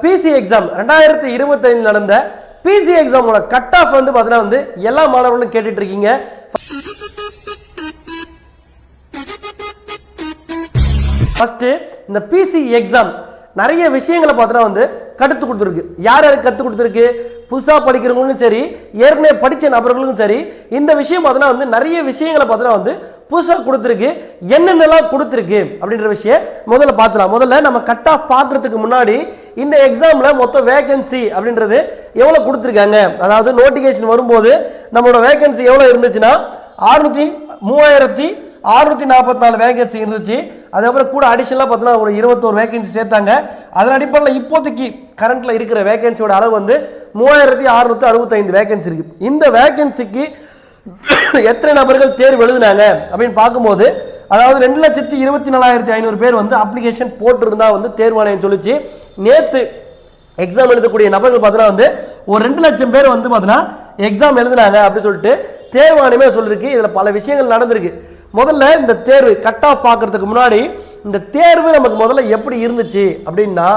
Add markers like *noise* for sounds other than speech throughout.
PC exam ரெண்டாயிரத்தி இருபத்தைந்து நடந்த பிசி எக்ஸாமோட கட் ஆஃப் வந்து பார்த்தீங்கன்னா வந்து எல்லா மாணவர்களும் கேட்டுட்டு இருக்கீங்க ஃபர்ஸ்ட் இந்த பிசி எக்ஸாம் நிறைய விஷயங்களை பார்த்தீங்கன்னா வந்து கற்றுக் கொடுத்துருக்கு. யார் யாருக்கு கற்றுக் கொடுத்துருக்கு? புதுசாக படிக்கிறவங்களும் சரி ஏற்கனவே படித்த நபர்களுக்கும் சரி இந்த விஷயம் பார்த்தீங்கன்னா வந்து நிறைய விஷயங்களை பார்த்தீங்கன்னா வந்து புதுசாக கொடுத்துருக்கு. என்னென்னலாம் கொடுத்துருக்கு அப்படின்ற விஷயம் முதல்ல பார்த்துலாம் முதல்ல நம்ம கட் ஆஃப் பார்க்கறதுக்கு முன்னாடி இந்த எக்ஸாமில் மொத்தம் வேகன்சி அப்படின்றது எவ்வளோ கொடுத்துருக்காங்க? அதாவது நோட்டிஃபிகேஷன் வரும்போது நம்மளோட வேகன்சி எவ்வளோ இருந்துச்சுன்னா அறுநூத்தி மூவாயிரத்தி அறுநூத்தி நாற்பத்தி நாலு வேகன்சி இருந்துச்சு. அதுக்கப்புறம் கூட அடிஷனலாக பார்த்தீங்கன்னா ஒரு இருபத்தோரு வேகன்சி சேர்த்தாங்க. அதன் அடிப்படையில் இப்போதைக்கு கரண்ட்டில் இருக்கிற வேகன்சியோட அளவு வந்து மூவாயிரத்தி அறுநூற்றி அறுபத்தைந்து வேகன்சி இருக்கு. இந்த வேகன்சிக்கு எத்தனை நபர்கள் தேர்வு எழுதுனாங்க அப்படின்னு பார்க்கும்போது அதாவது ரெண்டு லட்சத்தி இருபத்தி நாலாயிரத்தி ஐநூறு பேர் வந்து அப்ளிகேஷன் போட்டிருந்தா வந்து தேர்வாணையம் சொல்லிச்சு. நேற்று எக்ஸாம் எழுதக்கூடிய நபர்கள் பார்த்தீங்கன்னா வந்து ஒரு ரெண்டு லட்சம் பேர் வந்து பார்த்தீங்கன்னா எக்ஸாம் எழுதினாங்க அப்படின்னு சொல்லிட்டு தேர்வாணையமே சொல்லியிருக்கு இதில் பல விஷயங்கள் நடந்திருக்கு. முதல்ல இந்த தேர்வு கட் ஆஃப் பார்க்கறதுக்கு முன்னாடி இந்த தேர்வு நமக்கு முதல்ல எப்படி இருந்துச்சு அப்படின்னா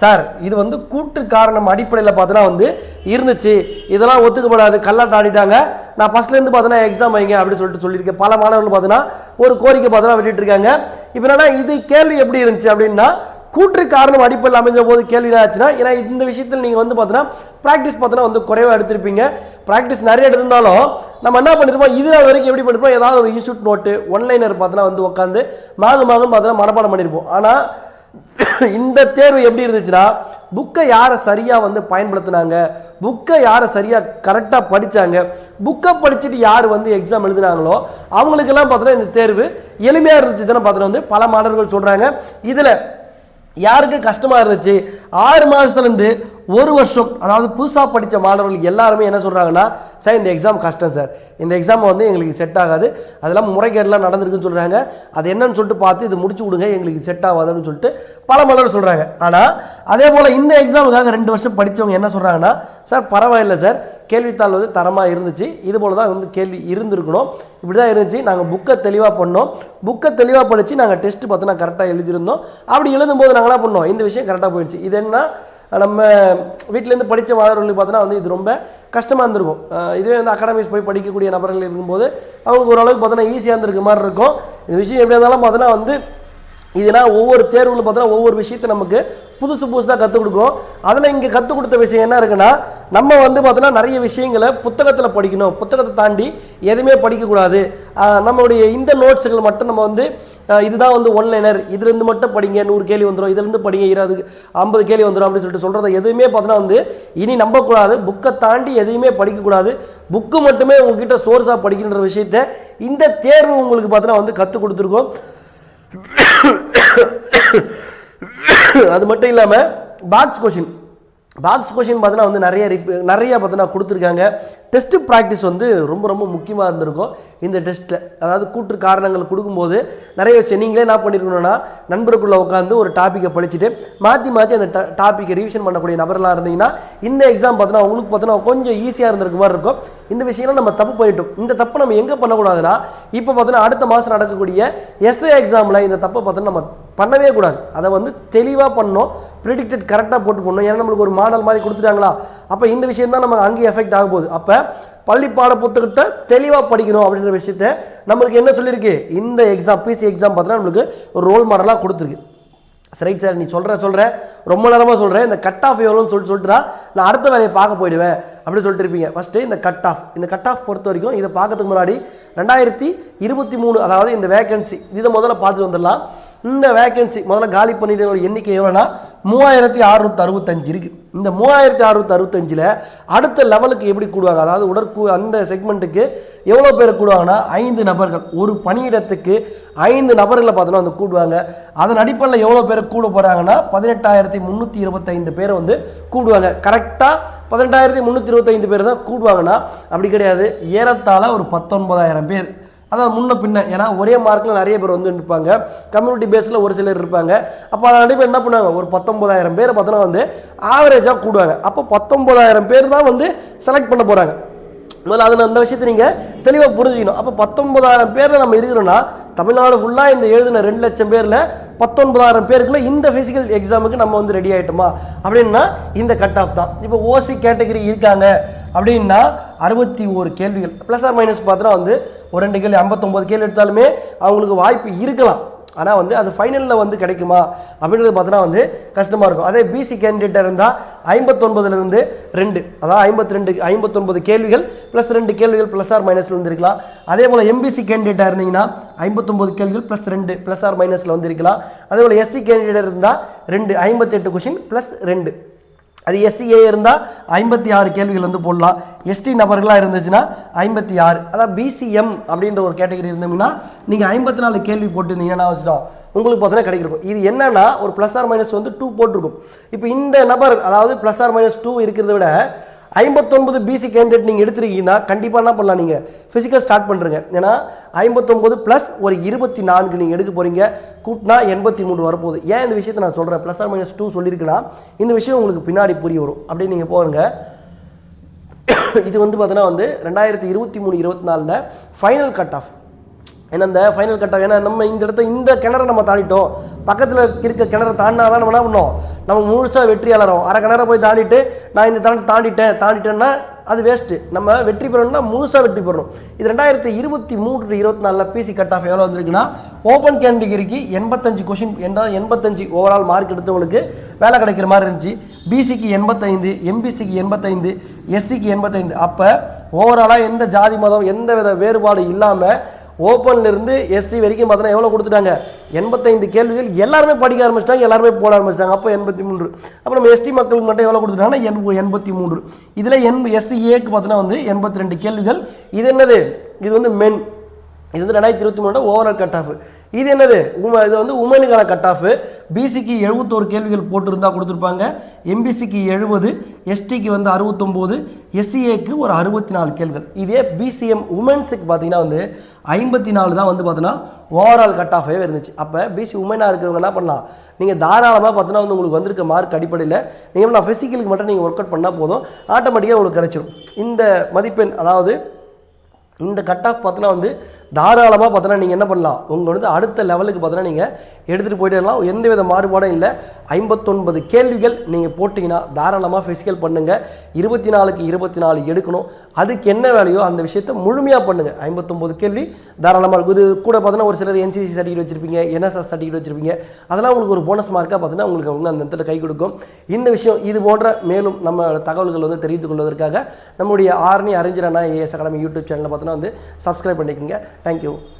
சார் இது வந்து கூட்டு காரணம் அடிப்படையில் பார்த்தோன்னா வந்து இருந்துச்சு. இதெல்லாம் ஒத்துக்கப்படாது கல்லாட்ட ஆடிட்டாங்க. நான் ஃபஸ்ட்லேருந்து பார்த்தோன்னா எக்ஸாம் வைங்க அப்படின்னு சொல்லிட்டு சொல்லியிருக்கேன். பல மாணவர்கள் பார்த்தோன்னா ஒரு கோரிக்கை பார்த்தோன்னா விட்டுட்டு இருக்காங்க. இப்போ என்னன்னா இது கேள்வி எப்படி இருந்துச்சு அப்படின்னா கூற்று காரணம் அடிப்படையில் அமைஞ்ச போது கேள்வி ஆச்சுன்னா ஏன்னா இந்த விஷயத்தில் நீங்கள் வந்து பார்த்தீங்கன்னா ப்ராக்டிஸ் பார்த்தீங்கன்னா வந்து குறைவாக எடுத்திருப்பீங்க. ப்ராக்டிஸ் நிறைய எடுத்திருந்தாலும் நம்ம என்ன பண்ணிருப்போம்? இதில் வரைக்கும் எப்படி பண்ணிருப்போம்? ஏதாவது ஒரு இன்ஸ்டியூட் நோட்டு ஒன்லைனர் பார்த்தீங்கன்னா வந்து உட்காந்து மாகு மாதம் பார்த்தீங்கன்னா மனப்பாடம் பண்ணியிருப்போம் ஆனால் இந்த தேர்வு எப்படி இருந்துச்சுன்னா புக்கை யாரை சரியாக வந்து பயன்படுத்தினாங்க? புக்கை யாரை சரியாக கரெக்டாக படித்தாங்க புக்கை படிச்சுட்டு யார் வந்து எக்ஸாம் எழுதினாங்களோ அவங்களுக்கெல்லாம் பார்த்தோன்னா இந்த தேர்வு எளிமையாக இருந்துச்சு தானே பார்த்தோன்னா வந்து பல மாணவர்கள் சொல்கிறாங்க இதில் யாருக்கு கஷ்டமாக இருந்துச்சு? ஆறு மாதத்துலேருந்து ஒரு வருஷம் அதாவது புதுசாக படித்த மாணவர்கள் எல்லாருமே என்ன சொல்கிறாங்கன்னா சார் இந்த எக்ஸாம் கஷ்டம் சார். இந்த எக்ஸாம் வந்து எங்களுக்கு செட் ஆகாது. அதெல்லாம் முறைகேடெலாம் நடந்திருக்குன்னு சொல்கிறாங்க அது என்னன்னு சொல்லிட்டு பார்த்து இது முடிச்சு விடுங்க எங்களுக்கு செட் ஆகாதுன்னு சொல்லிட்டு பல மாணவர்கள் சொல்கிறாங்க ஆனால் அதே போல் இந்த எக்ஸாமுக்காக ரெண்டு வருஷம் படித்தவங்க என்ன சொல்கிறாங்கன்னா சார் பரவாயில்லை சார். கேள்வித்தாள் வந்து தரமாக இருந்துச்சு. இது போல தான் வந்து கேள்வி இருந்திருக்கணும். இப்படி தான் இருந்துச்சு. நாங்கள் புக்கை தெளிவாக பண்ணோம். புக்கை தெளிவாக படித்து நாங்கள் டெஸ்ட் நான் கரெக்டாக எழுதியிருந்தோம். அப்படி எழுதும்போது நாங்கள் என்ன பண்ணோம்? இந்த விஷயம் கரெக்டாக போயிடுச்சு. இது என்ன நம்ம வீட்டிலேருந்து படித்த மாணவர்களுக்கு பார்த்தோன்னா வந்து இது ரொம்ப கஷ்டமாக இருந்திருக்கும். இதுவே வந்து அகாடமிஸ் போய் படிக்கக்கூடிய நபர்கள் இருக்கும்போது அவங்களுக்கு ஓரளவுக்கு பார்த்தோன்னா ஈஸியாக இருந்திருக்க மாதிரி இருக்கும். இந்த விஷயம் எப்படி இருந்தாலும் பார்த்தோன்னா வந்து இதுனா ஒவ்வொரு தேர்வுல பார்த்தோன்னா ஒவ்வொரு விஷயத்தை நமக்கு புதுசு புதுசாக கற்றுக் கொடுக்கும். அதில் இங்கே கற்றுக் கொடுத்த விஷயம் என்ன இருக்குன்னா நம்ம வந்து பார்த்தோன்னா நிறைய விஷயங்களை புத்தகத்தில் படிக்கணும். புத்தகத்தை தாண்டி எதுவுமே படிக்கக்கூடாது. நம்மளுடைய இந்த நோட்ஸுகள் மட்டும் நம்ம வந்து இதுதான் வந்து ஒன்லைனர் இதுலேருந்து மட்டும் படிங்க நூறு கேள்வி வந்துடும் இதுலேருந்து படிங்க இருபது ஐம்பது கேள்வி வந்துடும் அப்படின்னு சொல்லிட்டு சொல்கிறத எதுவுமே பார்த்தோன்னா வந்து இனி நம்பக்கூடாது. புக்கை தாண்டி எதையுமே படிக்கக்கூடாது. புக்கு மட்டுமே உங்ககிட்ட சோர்ஸாக படிக்கின்ற விஷயத்த இந்த தேர்வு உங்களுக்கு பார்த்தோன்னா வந்து கற்றுக் கொடுத்துருக்கோம். *coughs* அது மட்டும் இல்லாமல் பாக்ஸ் கொஷின் பாக்ஸ் கொஷின் பார்த்தீங்கன்னா வந்து நிறைய ரிப் நிறைய பார்த்தீங்கன்னா கொடுத்துருக்காங்க. டெஸ்ட் ப்ராக்டிஸ் வந்து ரொம்ப ரொம்ப முக்கியமாக இருந்திருக்கும். இந்த டெஸ்ட்டில் அதாவது கூற்று காரணங்கள் கொடுக்கும்போது நிறைய விஷயம் நீங்களே என்ன பண்ணியிருக்கணும்னா நண்பருக்குள்ளே உட்காந்து ஒரு டாப்பிக்கை படிச்சுட்டு மாற்றி மாற்றி அந்த டாப்பிக்கை ரிவிஷன் பண்ணக்கூடிய நபர்களாக இருந்தீங்கன்னா இந்த எக்ஸாம் பார்த்தீங்கன்னா உங்களுக்கு பார்த்தீங்கன்னா கொஞ்சம் ஈஸியாக இருந்திருக்க மாதிரி இருக்கும். இந்த விஷயம்லாம் நம்ம தப்பு பண்ணிட்டோம். இந்த தப்பு நம்ம எங்கே பண்ணக்கூடாதுன்னா இப்போ பார்த்தீங்கன்னா அடுத்த மாதம் நடக்கக்கூடிய எஸ்ஏ எக்ஸாமில் இந்த தப்பை பார்த்தீங்கன்னா நம்ம பண்ணவே கூடாது. அதை வந்து தெளிவாக பண்ணோம் ப்ரிடிக்டட் கரெக்டாக போட்டு பண்ணணும் ஏன்னா நம்மளுக்கு ஒரு மாடல் மாதிரி கொடுத்துட்டாங்களா? அப்போ இந்த விஷயம் தான் நம்ம அங்கேயும் எஃபெக்ட் ஆக போகுது. அப்போ பள்ளி பாட புத்தகத்தை தெளிவாக படிக்கணும் அப்படின்ற விஷயத்த நம்மளுக்கு என்ன சொல்லியிருக்கு? இந்த எக்ஸாம் பிசி எக்ஸாம் பார்த்தீங்கன்னா நம்மளுக்கு ஒரு ரோல் மாடலாக கொடுத்துருக்கு. ரைட் சார் நீ சொல்கிற சொல்கிற ரொம்ப நேரமாக சொல்கிறேன் இந்த கட் ஆஃப் எவ்வளோன்னு சொல்லிட்டு சொல்லிட்டுனா நான் அடுத்த வேலையை பார்க்க போயிடுவேன் அப்படி சொல்லிட்டு இருப்பீங்க. ஃபஸ்ட்டு இந்த கட் ஆஃப் இந்த கட் ஆஃப் பொறுத்த வரைக்கும் இதை பார்க்கறதுக்கு முன்னாடி ரெண்டாயிரத்தி இருபத்தி மூணு அதாவது இந்த வேகன்சி இதை முதல்ல பார்த்துட்டு வந்துடலாம். இந்த வேகன்சி முதல்ல காலி பண்ணிட்டு ஒரு எண்ணிக்கை எவ்வளோனா மூவாயிரத்தி அறுநூத்தி அறுபத்தஞ்சு இருக்குது இந்த மூவாயிரத்தி அறுநூத்தி அறுபத்தஞ்சில் அடுத்த லெவலுக்கு எப்படி கூடுவாங்க? அதாவது உடற்கூ அந்த செக்மெண்ட்டுக்கு எவ்வளோ பேர் கூடுவாங்கன்னா? ஐந்து நபர்கள். ஒரு பணியிடத்துக்கு ஐந்து நபர்களை பார்த்தோன்னா வந்து கூடுவாங்க. அதன் அடிப்படையில் எவ்வளோ பேர் கூட போகிறாங்கன்னா பதினெட்டாயிரத்தி முந்நூற்றி இருபத்தைந்து பேரை வந்து கூடுவாங்க. கரெக்டாக பதினெட்டாயிரத்தி முந்நூற்றி இருபத்தைந்து பேர் தான் கூடுவாங்கன்னா அப்படி கிடையாது. ஏறத்தாழ ஒரு பத்தொன்பதாயிரம் பேர். அதான் முன்ன பின்ன. ஏன்னா ஒரே மார்க்கில் நிறைய பேர் வந்து இருப்பாங்க கம்யூனிட்டி பேஸில் ஒரு சிலர் இருப்பாங்க. அப்போ அதன் அடிப்படையில் என்ன பண்ணுவாங்க? ஒரு பத்தொம்பதாயிரம் பேர் பார்த்தோன்னா வந்து ஆவரேஜாக கூடுவாங்க. அப்போ பத்தொம்பதாயிரம் பேர் தான் வந்து செலக்ட் பண்ண போகிறாங்க முதல்ல அதில் அந்த விஷயத்தை நீங்கள் தெளிவாக புரிஞ்சுக்கணும். அப்போ பத்தொன்பதாயிரம் பேரில் நம்ம இருக்கிறோம்னா தமிழ்நாடு ஃபுல்லாக இந்த எழுதின ரெண்டு லட்சம் பேரில் பத்தொன்பதாயிரம் பேருக்குள்ள இந்த ஃபிசிக்கல் எக்ஸாமுக்கு நம்ம வந்து ரெடி ஆகிட்டோமா அப்படின்னா இந்த கட் ஆஃப் தான். இப்போ ஓசி கேட்டகரி இருக்காங்க. அப்படின்னா அறுபத்தி ஒரு கேள்விகள். ப்ளஸ் ஆர் மைனஸ் பார்த்தா வந்து ஒரு ரெண்டு கேள்வி ஐம்பத்தொம்பது கேள்வி எடுத்தாலுமே அவங்களுக்கு வாய்ப்பு இருக்கலாம். ஆனால் வந்து அது ஃபைனலில் வந்து கிடைக்குமா? அப்படின்றது பார்த்தோன்னா வந்து கஷ்டமாக இருக்கும். அதே பிசி கேண்டிடேட்டாக இருந்தால் ஐம்பத்தொன்பதுலேருந்து ரெண்டு அதாவது ஐம்பத்தி ரெண்டு. ஐம்பத்தொன்பது கேள்விகள் ப்ளஸ் ரெண்டு கேள்விகள் ப்ளஸ் ஆர் மைனஸில் வந்துருக்கலாம். அதே போல் எம்பிசி கேண்டிடேட்டாக இருந்தீங்கன்னா ஐம்பத்தொம்பது கேள்விகள் ப்ளஸ் ரெண்டு ப்ளஸ் ஆர் மைனஸில் வந்திருக்கலாம். அதே போல் எஸ்சி கேண்டிடேட் இருந்தால் ரெண்டு ஐம்பத்தெட்டு கொஷின் ப்ளஸ் ரெண்டு. அது எஸ்சிஏ இருந்தால் ஐம்பத்தி ஆறு கேள்விகள் வந்து போடலாம். எஸ்டி நபர்களாக இருந்துச்சுன்னா ஐம்பத்தி ஆறு. அதாவது பிசிஎம் அப்படின்ற ஒரு கேட்டகரி இருந்தோம்னா நீங்கள் ஐம்பத்தி நாலு கேள்வி போட்டுருந்தீங்கன்னா வச்சுட்டோம் உங்களுக்கு பார்த்தீங்கன்னா கிடைக்கும் இது என்னன்னா ஒரு ப்ளஸ் ஆர் மைனஸ் வந்து டூ போட்டிருக்கும். இப்போ இந்த நபர் அதாவது ப்ளஸ் ஆர் மைனஸ் டூ இருக்கிறத விட ஐம்பத்தொன்பது பிசி கேண்டிடேட் நீங்கள் எடுத்துருக்கீங்கன்னா கண்டிப்பாக என்ன பண்ணலாம் நீங்கள் ஃபிசிக்கல் ஸ்டார்ட் பண்ணுறங்க ஏன்னா ஐம்பத்தொம்பது ப்ளஸ் ஒரு இருபத்தி நான்கு நீங்கள் எடுக்க போகிறீங்க கூட்டினா எண்பத்தி மூணு வரப்போகுது. ஏன் இந்த விஷயத்தை நான் சொல்கிறேன் ப்ளஸ் ஆர் மைனஸ் டூ சொல்லியிருக்கேன்னா இந்த விஷயம் உங்களுக்கு பின்னாடி புரிய வரும். அப்படின்னு நீங்கள் போகிறங்க இது வந்து பார்த்தீங்கன்னா வந்து ரெண்டாயிரத்தி இருபத்தி மூணு இருபத்தி நாலில் ஃபைனல் கட் ஆஃப் ஏன்னா இந்த ஃபைனல் கட்டாக ஏன்னா நம்ம இந்த இடத்த இந்த கிணறை நம்ம தாண்டிட்டோம். பக்கத்தில் இருக்க கிணறை தாண்டினா தான் நம்ம என்ன பண்ணோம்? நம்ம முழுசாக வெற்றியாளரும் அரை கிணற போய் தாண்டிட்டு நான் இந்த தாண்டி தாண்டிட்டேன் தாண்டிட்டேன்னா அது வேஸ்ட்டு நம்ம வெற்றி பெறணும்னா முழுசாக வெற்றி பெறணும். இது ரெண்டாயிரத்தி இருபத்தி மூன்று இருபத்தி நாலில் பிசி கட் ஆஃப் எவ்வளோ வந்திருக்குன்னா ஓப்பன் கேட்டகிரிக்கு எண்பத்தஞ்சு கொஷின் எண்ப எண்பத்தஞ்சு ஓவரால் மார்க் எடுத்தவங்களுக்கு வேலை கிடைக்கிற மாதிரி இருந்துச்சு. பிசிக்கு எண்பத்தைந்து எம்பிசிக்கு எண்பத்தைந்து எஸ்சிக்கு எண்பத்தைந்து. அப்போ ஓவராலாக எந்த ஜாதி மதம் எந்த வித வேறுபாடு இல்லாமல் ஓப்பன்லேருந்து எஸ்சி வரைக்கும் பார்த்தோன்னா எவ்வளோ கொடுத்துட்டாங்க? எண்பத்தைந்து கேள்விகள் எல்லாருமே படிக்க ஆரம்பிச்சிட்டாங்க எல்லாருமே போட ஆரம்பிச்சிட்டாங்க. அப்போ எண்பத்தி மூன்று. அப்போ நம்ம எஸ்டி மக்களுக்கு மட்டும் எவ்வளோ கொடுத்துட்டாங்கன்னா எண் எண்பத்தி மூன்று. இதில் எண் எஸ்சி ஏக்கு பார்த்தோன்னா வந்து எண்பத்தி ரெண்டு கேள்விகள். இது என்னது? இது வந்து மென். இது வந்து ரெண்டாயிரத்தி இருபத்தி மூணு ஓவரால் கட் ஆஃப் இது என்னது? உம இது வந்து உமனுக்கான கட் ஆஃப் பிசிக்கு எழுபத்தோரு கேள்விகள் போட்டிருந்தா கொடுத்துருப்பாங்க. எம்பிசிக்கு எழுபது எஸ்டிக்கு வந்து அறுபத்தொம்போது எஸ்சிஏக்கு ஒரு அறுபத்தி நாலு கேள்விகள். இதே பிசிஎம் உமன்ஸுக்கு பார்த்தீங்கன்னா வந்து ஐம்பத்தி நாலு தான் வந்து பார்த்தீங்கன்னா ஓவரால் கட் ஆஃபே இருந்துச்சு. அப்போ பிசி உமனாக இருக்கிறவங்க என்ன பண்ணலாம்? நீங்கள் தாராளமாக பார்த்தீங்கன்னா வந்து உங்களுக்கு வந்திருக்க மார்க் அடிப்படையில் நீங்கள் நான் ஃபிசிக்கலுக்கு மட்டும் நீங்கள் ஒர்க் அவுட் பண்ணால் போதும். ஆட்டோமேட்டிக்காக உங்களுக்கு கிடச்சிரும். இந்த மதிப்பெண் அதாவது இந்த கட் ஆஃப் பார்த்தீங்கன்னா வந்து தாராளமாக பார்த்தோன்னா நீங்கள் என்ன பண்ணலாம்? உங்கள் வந்து அடுத்த லெவலுக்கு பார்த்தோன்னா நீங்கள் எடுத்துகிட்டு போயிட்டே இருக்கலாம். எந்த வித மாறுபாடும் இல்லை. ஐம்பத்தொன்பது கேள்விகள் நீங்கள் போட்டிங்கன்னா தாராளமாக ஃபிசிக்கல் பண்ணுங்கள் இருபத்தி நாலுக்கு இருபத்தி நாலு எடுக்கணும். அதுக்கு என்ன வேலையோ அந்த விஷயத்தை முழுமையாக பண்ணுங்கள் ஐம்பத்தொம்பது கேள்வி தாராளமாக இருக்கும். இது கூட பார்த்தோன்னா ஒரு சிலர் என்சிசி சர்டிஃபிகேட் வச்சிருப்பீங்க என்எஸ்எஸ் சர்டிஃபிகேட் வச்சிருப்பீங்க. அதெல்லாம் உங்களுக்கு ஒரு போனஸ் மார்க்காக பார்த்தீங்கன்னா உங்களுக்கு அவங்க அந்த இடத்துல கை கொடுக்கும். இந்த விஷயம் இது போன்ற மேலும் நம்ம தகவல்கள் வந்து தெரிந்து கொள்வதற்காக நம்முடைய ஆர்னி அறிஞர் அண்ணா ஏஎஸ் அகாடமி யூடியூப் சேனலில் பார்த்தோன்னா வந்து சப்ஸ்கிரைப் பண்ணிக்கோங்க. Thank you.